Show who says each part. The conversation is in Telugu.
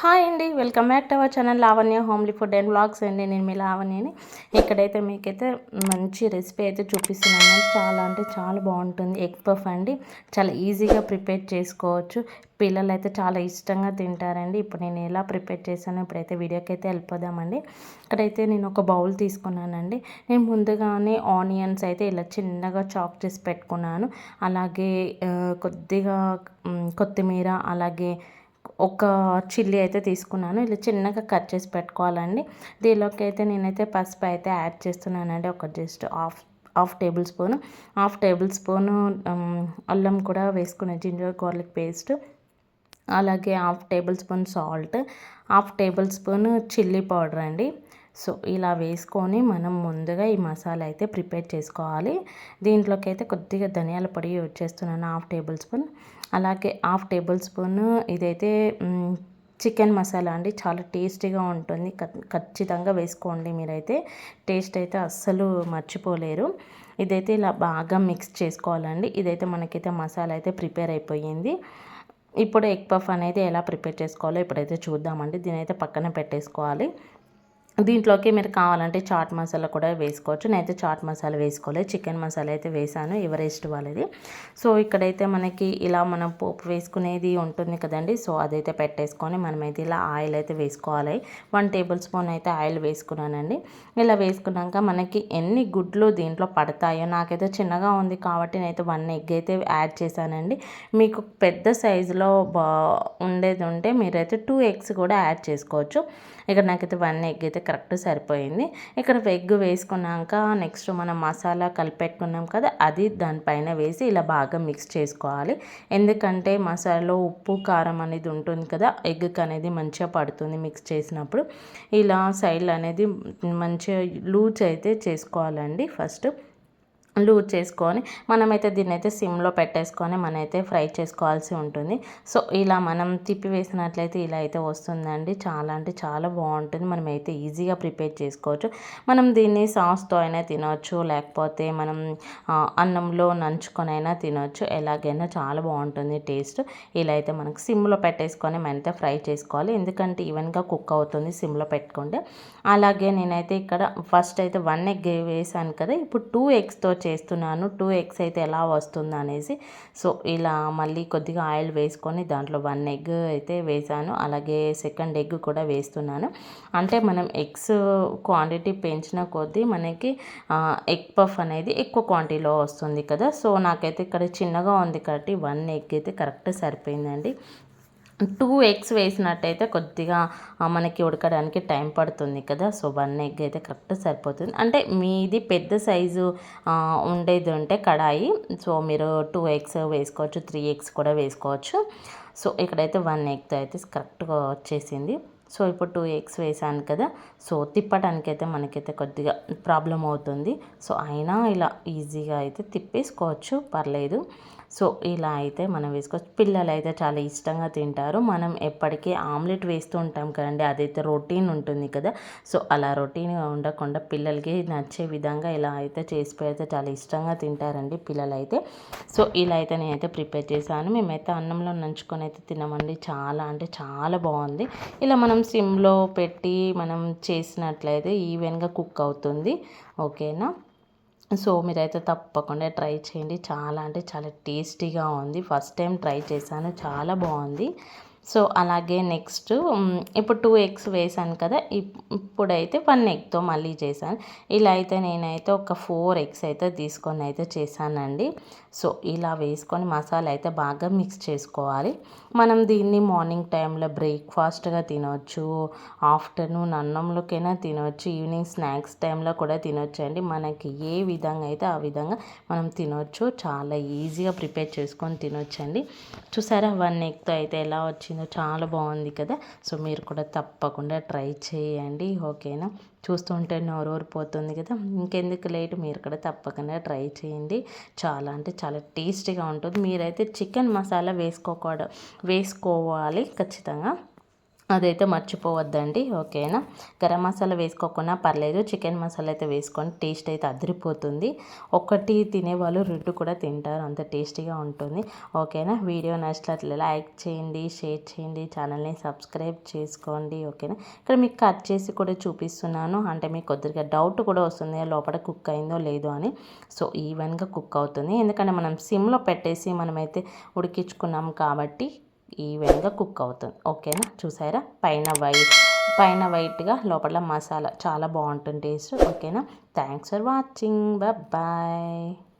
Speaker 1: హాయ్ అండి welcome back to our channel Lavanya homely food and blogs అండి. నేను మీ లావణ్యని. ఇక్కడైతే మీకైతే మంచి రెసిపీ అయితే చూపిస్తున్నాను. చాలా అంటే చాలా బాగుంటుంది. ఎగ్ పఫ్ అండి. చాలా ఈజీగా ప్రిపేర్ చేసుకోవచ్చు. పిల్లలు అయితే చాలా ఇష్టంగా తింటారండి. ఇప్పుడు నేను ఎలా ప్రిపేర్ చేశాను ఇప్పుడైతే వీడియోకి అయితే వెళ్ళిపోదామండి. ఇక్కడైతే నేను ఒక బౌల్ తీసుకున్నానండి. నేను ముందుగానే ఆనియన్స్ అయితే ఇలా చిన్నగా చాక్ చేసి పెట్టుకున్నాను. అలాగే కొద్దిగా కొత్తిమీర అలాగే ఒక చిల్లీ అయితే తీసుకున్నాను. ఇలా చిన్నగా కట్ చేసి పెట్టుకోవాలండి. దీనిలోకి అయితే నేనైతే పసుపు అయితే యాడ్ చేస్తున్నానండి. ఒక just half half tablespoon. Half tablespoon అల్లం కూడా వేసుకునే జింజర్ గార్లిక్ పేస్ట్. అలాగే half tablespoon salt. Half tablespoon chilli powder అండి. సో ఇలా వేసుకొని మనం ముందుగా ఈ మసాలా అయితే ప్రిపేర్ చేసుకోవాలి. దీంట్లోకి అయితే కొద్దిగా ధనియాల పొడి యూజ్ చేస్తున్నాను. Half tablespoon. అలాగే హాఫ్ టేబుల్ స్పూన్ ఇదైతే చికెన్ మసాలా అండి. చాలా టేస్టీగా ఉంటుంది. ఖచ్చితంగా వేసుకోండి మీరైతే. టేస్ట్ అయితే అస్సలు మర్చిపోలేరు. ఇదైతే ఇలా బాగా మిక్స్ చేసుకోవాలండి. ఇదైతే మనకైతే మసాలా అయితే ప్రిపేర్ అయిపోయింది. ఇప్పుడు ఎగ్ పఫ్ అనేది ఎలా ప్రిపేర్ చేసుకోవాలో ఇప్పుడైతే చూద్దామండి. దీని అయితే పక్కన పెట్టేసుకోవాలి. దీంట్లోకి మీరు కావాలంటే చాట్ మసాలా కూడా వేసుకోవచ్చు. నేనైతే చాట్ మసాలా వేసుకోలేదు. చికెన్ మసాలా అయితే వేసాను ఎవరెస్ట్ వాళ్ళది. సో ఇక్కడైతే మనకి ఇలా మనం పోపు వేసుకునేది ఉంటుంది కదండి. సో అదైతే పెట్టేసుకొని మనమైతే ఇలా ఆయిల్ అయితే వేసుకోవాలి. వన్ టేబుల్ స్పూన్ అయితే ఆయిల్ వేసుకున్నానండి. ఇలా వేసుకున్నాక మనకి ఎన్ని గుడ్లు దీంట్లో పడతాయో నాకైతే చిన్నగా ఉంది కాబట్టి నేనైతే వన్ ఎగ్ అయితే యాడ్ చేశానండి. మీకు పెద్ద సైజులో బా ఉండేది ఉంటే మీరైతే టూ ఎగ్స్ కూడా యాడ్ చేసుకోవచ్చు. ఇక్కడ నాకైతే వన్ ఎగ్ అయితే కరెక్ట్ సరిపోయింది. ఇక్కడ ఎగ్ వేసుకున్నాక నెక్స్ట్ మనం మసాలా కలిపెట్టుకున్నాం కదా అది దానిపైన వేసి ఇలా బాగా మిక్స్ చేసుకోవాలి. ఎందుకంటే మసాలాలో ఉప్పు కారం అనేది ఉంటుంది కదా ఎగ్కి అనేది మంచిగా పడుతుంది మిక్స్ చేసినప్పుడు. ఇలా సైడ్ అనేది మంచిగా లూజ్ అయితే చేసుకోవాలండి ఫస్ట్. లూజ్ చేసుకొని మనమైతే దీన్ని అయితే సిమ్లో పెట్టేసుకొని మనమైతే ఫ్రై చేసుకోవాల్సి ఉంటుంది. సో ఇలా మనం తిప్పి వేసినట్లయితే ఇలా అయితే వస్తుందండి. చాలా అంటే చాలా బాగుంటుంది. మనం అయితే ఈజీగా ప్రిపేర్ చేసుకోవచ్చు. మనం దీన్ని సాస్తో అయినా తినవచ్చు లేకపోతే మనం అన్నంలో నంచుకొనైనా తినవచ్చు ఎలాగైనా చాలా బాగుంటుంది టేస్ట్. ఇలా అయితే మనకు సిమ్లో పెట్టేసుకొని మనమైతే ఫ్రై చేసుకోవాలి. ఎందుకంటే ఈవెన్గా కుక్ అవుతుంది సిమ్లో పెట్టుకుంటే. అలాగే నేనైతే ఇక్కడ ఫస్ట్ అయితే వన్ ఎగ్ వేసాను కదా. ఇప్పుడు టూ ఎగ్స్తో చేస్తున్నాను. టూ ఎగ్స్ అయితే ఎలా వస్తుంది అనేసి సో ఇలా మళ్ళీ కొద్దిగా ఆయిల్ వేసుకొని దాంట్లో వన్ ఎగ్ అయితే వేసాను. అలాగే సెకండ్ ఎగ్ కూడా వేస్తున్నాను. అంటే మనం ఎగ్స్ క్వాంటిటీ పెంచిన కొద్దీ మనకి ఎగ్ పఫ్ అనేది ఎక్కువ క్వాంటిటీలో వస్తుంది కదా. సో నాకైతే ఇక్కడ చిన్నగా ఉంది కాబట్టి వన్ ఎగ్ అయితే కరెక్ట్ సరిపోయిందండి. టూ ఎగ్స్ వేసినట్టయితే కొద్దిగా మనకి ఉడకడానికి టైం పడుతుంది కదా. సో వన్ ఎగ్ అయితే కరెక్ట్ సరిపోతుంది. అంటే మీది పెద్ద సైజు ఉండేది ఉంటే కడాయి. సో మీరు టూ ఎగ్స్ వేసుకోవచ్చు త్రీ ఎగ్స్ కూడా వేసుకోవచ్చు. సో ఇక్కడైతే వన్ ఎగ్తో అయితే కరెక్ట్గా వచ్చేసింది. సో ఇప్పుడు టూ ఎగ్స్ వేసాను కదా. సో తిప్పటానికైతే మనకైతే కొద్దిగా ప్రాబ్లం అవుతుంది. సో అయినా ఇలా ఈజీగా అయితే తిప్పేసుకోవచ్చు. పర్లేదు. సో ఇలా అయితే మనం వేసుకోవచ్చు. పిల్లలు అయితే చాలా ఇష్టంగా తింటారు. మనం ఎప్పటికీ ఆమ్లెట్ వేస్తూ ఉంటాం కదండి. అదైతే రొటీన్ ఉంటుంది కదా. సో అలా రొటీన్గా ఉండకుండా పిల్లలకి నచ్చే విధంగా ఇలా అయితే చేసి పెడితే చాలా ఇష్టంగా తింటారండి పిల్లలు అయితే సో ఇలా అయితే నేనైతే ప్రిపేర్ చేశాను. మేమైతే అన్నంలో నంచుకొని అయితే తినమండి చాలా అంటే చాలా బాగుంది. ఇలా మనం సిమ్లో పెట్టి మనం చేసినట్లయితే ఈవెన్గా కుక్ అవుతుంది. ఓకేనా? సో మీరైతే తప్పకుండా ట్రై చేయండి. చాలా అంటే చాలా టేస్టీగా ఉంది. ఫస్ట్ టైం ట్రై చేశాను. చాలా బాగుంది. సో అలాగే నెక్స్ట్ ఇప్పుడు టూ ఎగ్స్ వేసాను కదా ఇప్పుడైతే వన్ ఎగ్తో మళ్ళీ చేశాను. ఇలా అయితే నేనైతే ఒక ఫోర్ ఎగ్స్ అయితే తీసుకొని అయితే చేశానండి. సో ఇలా వేసుకొని మసాలా అయితే బాగా మిక్స్ చేసుకోవాలి. మనం దీన్ని మార్నింగ్ టైంలో బ్రేక్ఫాస్ట్గా తినవచ్చు ఆఫ్టర్నూన్ అన్నంలోకైనా తినవచ్చు ఈవినింగ్ స్నాక్స్ టైంలో కూడా తినవచ్చు అండి. మనకి ఏ విధంగా అయితే ఆ విధంగా మనం తినవచ్చు చాలా ఈజీగా ప్రిపేర్ చేసుకొని తినొచ్చండి చూసారా వన్ ఎగ్తో అయితే ఎలా వచ్చింది? చాలా బాగుంది కదా. సో మీరు కూడా తప్పకుండా ట్రై చేయండి. ఓకేనా? చూస్తుంటే నోరూరిపోతుంది కదా. ఇంకెందుకు లేట్? మీరు కూడా తప్పకుండా ట్రై చేయండి. చాలా అంటే చాలా టేస్టీగా ఉంటుంది. మీరైతే చికెన్ మసాలా వేసుకోకూడదు. వేసుకోవాలి ఖచ్చితంగా. అదైతే మర్చిపోవద్దండి ఓకేనా? గరం మసాలా వేసుకోకుండా పర్లేదు చికెన్ మసాలా అయితే వేసుకోండి టేస్ట్ అయితే అదిరిపోతుంది. ఒకటి తినేవాళ్ళు రెండు కూడా తింటారు అంత టేస్టీగా ఉంటుంది ఓకేనా? వీడియో నచ్చినట్లు లైక్ చేయండి షేర్ చేయండి ఛానల్ని సబ్స్క్రైబ్ చేసుకోండి ఓకేనా? ఇక్కడ మీకు కట్ చేసి కూడా చూపిస్తున్నాను అంటే మీకు కొద్దిగా డౌట్ కూడా వస్తుంది లోపల కుక్ అయిందో లేదో అని. సో ఈవెన్గా కుక్ అవుతుంది. ఎందుకంటే మనం సిమ్లో పెట్టేసి మనమైతే ఉడికించుకున్నాం కాబట్టి ఈవెన్గా కుక్ అవుతుంది. ఓకేనా? చూసారా? పైన వైట్ పైన వైట్గా లోపల మసాలా. చాలా బాగుంటుంది టేస్ట్. ఓకేనా? Thanks for watching. బాయ్